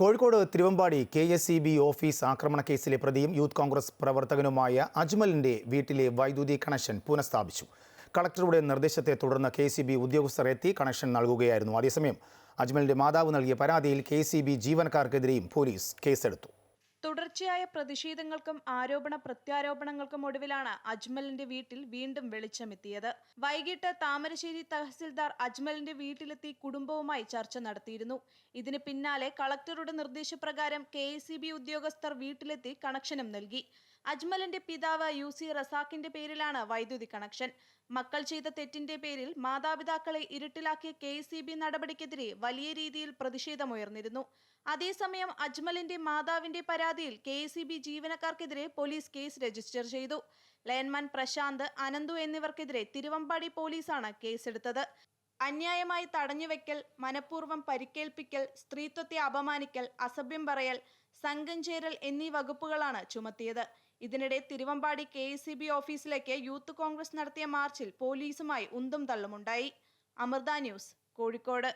Kozhikode Thiruvambady K S E B office ആക്രമണ കേസിലെ പ്രതിയും യൂത്ത് കോൺഗ്രസ് പ്രവർത്തകനുമായ അജ്മലിന്റെ വീട്ടിലെ വൈദ്യുതി കണക്ഷൻ പുനഃസ്ഥാപിച്ചു. കളക്ടറുടെ നിർദ്ദേശത്തെ തുടർന്ന് കെ സി ബി ഉദ്യോഗസ്ഥർ എത്തി കണക്ഷൻ നൽകുകയായിരുന്നു. അതേസമയം അജ്മലിന്റെ മാതാവ് നൽകിയ പരാതിയിൽ കെ സി ബി ജീവനക്കാർക്കെതിരെയും പോലീസ് കേസെടുത്തു. തുടർച്ചയായ പ്രതിഷേധങ്ങൾക്കും ആരോപണ പ്രത്യാരോപണങ്ങൾക്കും ഒടുവിലാണ് അജ്മലിന്റെ വീട്ടിൽ വീണ്ടും വെളിച്ചമെത്തിയത് വൈകിട്ട് താമരശ്ശേരി തഹസിൽദാർ അജ്മലിന്റെ വീട്ടിലെത്തി കുടുംബവുമായി ചർച്ച നടത്തിയിരുന്നു. ഇതിന് പിന്നാലെ കളക്ടറുടെ നിർദ്ദേശപ്രകാരം കെ ഉദ്യോഗസ്ഥർ വീട്ടിലെത്തി കണക്ഷനും നൽകി. അജ്മലിന്റെ പിതാവ് യു സി റസാഖിന്റെ പേരിലാണ് വൈദ്യുതി കണക്ഷൻ. മക്കൾ ചെയ്ത തെറ്റിന്റെ പേരിൽ മാതാപിതാക്കളെ ഇരുട്ടിലാക്കിയ കെ സി ബി നടപടിക്കെതിരെ വലിയ രീതിയിൽ പ്രതിഷേധമുയർന്നിരുന്നു. അതേസമയം അജ്മലിന്റെ മാതാവിന്റെ പരാതിയിൽ കെ സി ബി ജീവനക്കാർക്കെതിരെ പോലീസ് കേസ് രജിസ്റ്റർ ചെയ്തു. ലയൻമാൻ പ്രശാന്ത് അനന്തു എന്നിവർക്കെതിരെ തിരുവമ്പാടി പോലീസാണ് കേസെടുത്തത്. അന്യായമായി തടഞ്ഞുവെക്കൽ മനഃപൂർവം പരിക്കേൽപ്പിക്കൽ സ്ത്രീത്വത്തെ അപമാനിക്കൽ അസഭ്യം പറയൽ സംഘം ചേരൽ എന്നീ വകുപ്പുകളാണ് ചുമത്തിയത്. ഇതിനിടെ തിരുവമ്പാടി കെ ഓഫീസിലേക്ക് യൂത്ത് കോൺഗ്രസ് നടത്തിയ മാർച്ചിൽ പോലീസുമായി ഉന്തും തള്ളുമുണ്ടായി. അമൃത ന്യൂസ് കോഴിക്കോട്.